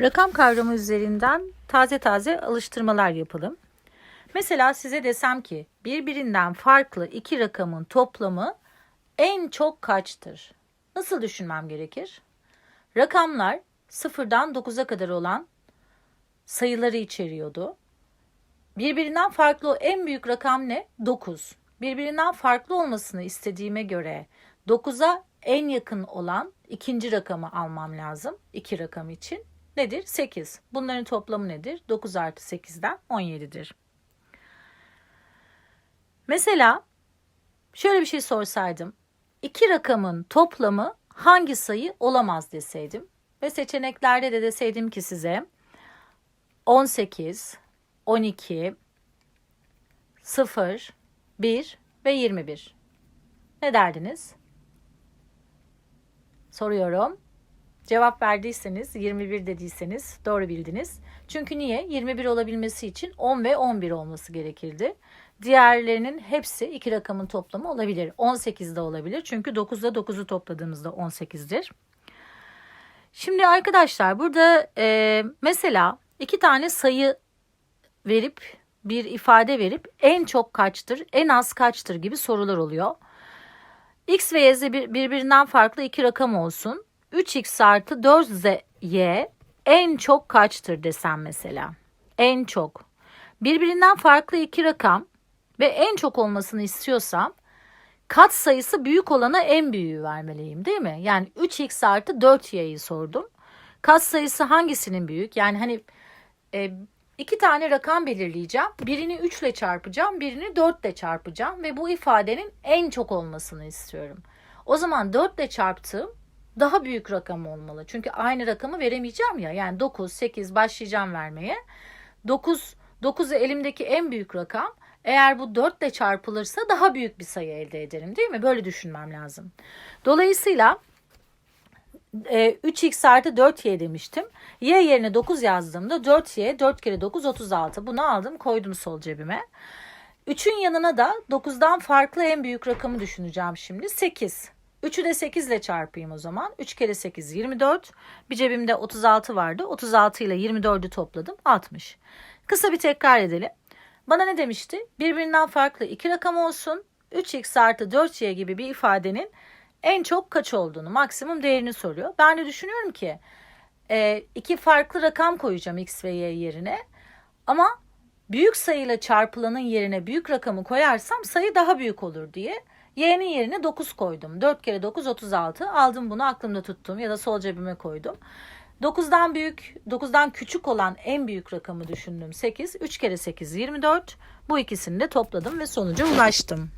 Rakam kavramı üzerinden taze taze alıştırmalar yapalım. Mesela size desem ki birbirinden farklı iki rakamın toplamı en çok kaçtır? Nasıl düşünmem gerekir? Rakamlar sıfırdan 9'a kadar olan sayıları içeriyordu. Birbirinden farklı en büyük rakam ne? 9. Birbirinden farklı olmasını istediğime göre 9'a en yakın olan ikinci rakamı almam lazım. iki rakam için. Nedir? 8. Bunların toplamı nedir? 9 artı 8'den 17'dir. Mesela şöyle bir şey sorsaydım. İki rakamın toplamı hangi sayı olamaz deseydim. Ve seçeneklerde de deseydim ki size 18, 12, 0, 1 ve 21. Ne derdiniz? Soruyorum. Cevap verdiyseniz 21 dediyseniz doğru bildiniz. Çünkü niye? 21 olabilmesi için 10 ve 11 olması gerekirdi. Diğerlerinin hepsi iki rakamın toplamı olabilir. 18 de olabilir. Çünkü 9'da 9'u topladığımızda 18'dir. Şimdi arkadaşlar burada e, mesela iki tane sayı verip bir ifade verip en çok kaçtır, en az kaçtır gibi sorular oluyor. X ve Y bir- birbirinden farklı iki rakam olsun. 3x artı 4y en çok kaçtır desem mesela. En çok. Birbirinden farklı iki rakam ve en çok olmasını istiyorsam kat sayısı büyük olana en büyüğü vermeliyim değil mi? Yani 3x artı 4y'yi sordum. Kat sayısı hangisinin büyük? Yani hani e, iki tane rakam belirleyeceğim. Birini 3 ile çarpacağım, birini 4 ile çarpacağım ve bu ifadenin en çok olmasını istiyorum. O zaman 4 ile çarptığım daha büyük rakam olmalı. Çünkü aynı rakamı veremeyeceğim ya. Yani 9, 8 başlayacağım vermeye. 9, 9'u elimdeki en büyük rakam. Eğer bu 4 ile çarpılırsa daha büyük bir sayı elde ederim değil mi? Böyle düşünmem lazım. Dolayısıyla e, 3x artı 4y demiştim. Y yerine 9 yazdığımda 4y 4 kere 9 36. Bunu aldım koydum sol cebime. 3'ün yanına da 9'dan farklı en büyük rakamı düşüneceğim şimdi. 8. 3'ü de 8 ile çarpayım o zaman. 3 kere 8 24. Bir cebimde 36 vardı. 36 ile 24'ü topladım. 60. Kısa bir tekrar edelim. Bana ne demişti? Birbirinden farklı iki rakam olsun. 3x artı 4y gibi bir ifadenin en çok kaç olduğunu, maksimum değerini soruyor. Ben de düşünüyorum ki e, iki farklı rakam koyacağım x ve y yerine. Ama büyük sayıyla çarpılanın yerine büyük rakamı koyarsam sayı daha büyük olur diye y'nin yerine 9 koydum. 4 kere 9 36. Aldım bunu aklımda tuttum ya da sol cebime koydum. 9'dan büyük, 9'dan küçük olan en büyük rakamı düşündüm 8. 3 kere 8 24. Bu ikisini de topladım ve sonuca ulaştım.